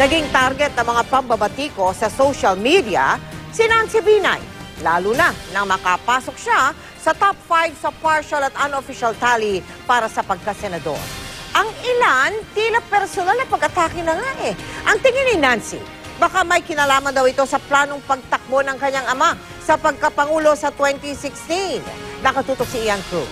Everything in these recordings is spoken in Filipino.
Naging target ng mga pambabatiko sa social media si Nancy Binay. Lalo na nang makapasok siya sa top 5 sa partial at unofficial tally para sa pagkasenador. Ang ilan, tila personal na pag-atake na nga eh. Ang tingin ni Nancy, baka may kinalaman daw ito sa planong pagtakbo ng kanyang ama sa pagkapangulo sa 2016. Nakatutok si Ian Cruz.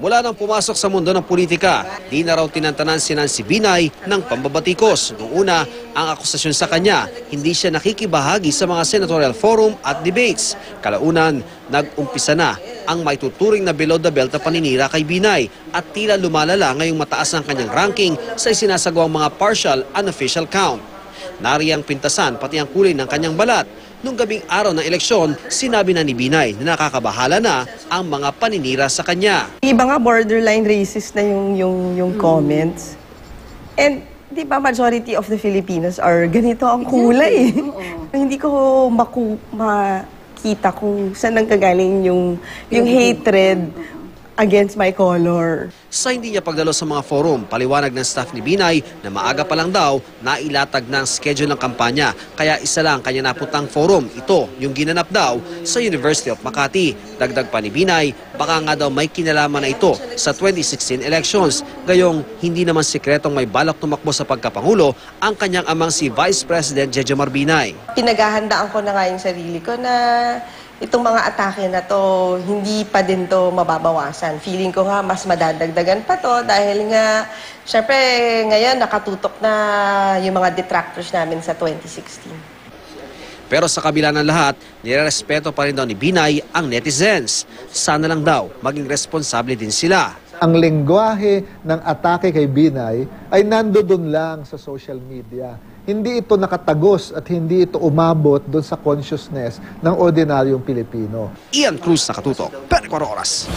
Mula nang pumasok sa mundo ng politika, di na raw tinantanan si Nancy Binay ng pambabatikos. Noong una, ang akusasyon sa kanya, hindi siya nakikibahagi sa mga senatorial forum at debates. Kalaunan, nag-umpisa na ang may tuturing na below the belt na paninira kay Binay at tila lumalala ngayong mataas ang kanyang ranking sa isinasagawang mga partial unofficial count. Nariyang pintasan pati ang kulay ng kanyang balat. Nung gabing araw ng eleksyon, sinabi na ni Binay na nakakabahala na ang mga paninira sa kanya. Iba nga borderline racist na yung yung yung comments. And 'di ba majority of the Filipinos are ganito ang kulay. Hindi ko maku makita kung saan nanggagaling yung yung hatred against my color. Sa hindi niya pagdalo sa mga forum, paliwanag ng staff ni Binay na maaga pa lang daw nailatag na ang schedule ng kampanya. Kaya isa lang kanya napuntang forum. Ito, yung ginanap daw sa University of Makati. Dagdag pa ni Binay, baka nga daw may kinalaman na ito sa 2016 elections. Gayong hindi naman sikretong may balak tumakbo sa pagkapangulo ang kanyang amang si Vice President Jejomar Binay. Pinaghahandaan ko na nga yung sarili ko na itong mga atake na to, hindi pa din to mababawasan. Feeling ko nga mas madadagdagan pa to dahil nga, syempre ngayon nakatutok na yung mga detractors namin sa 2016. Pero sa kabila ng lahat, nirerespeto pa rin daw ni Binay ang netizens. Sana lang daw maging responsable din sila. ang lengguwahe ng atake kay Binay ay nandoon lang sa social media. Hindi ito nakatagos at hindi ito umabot doon sa consciousness ng ordinaryong Pilipino. Ian Cruz nakatutok, 24 oras.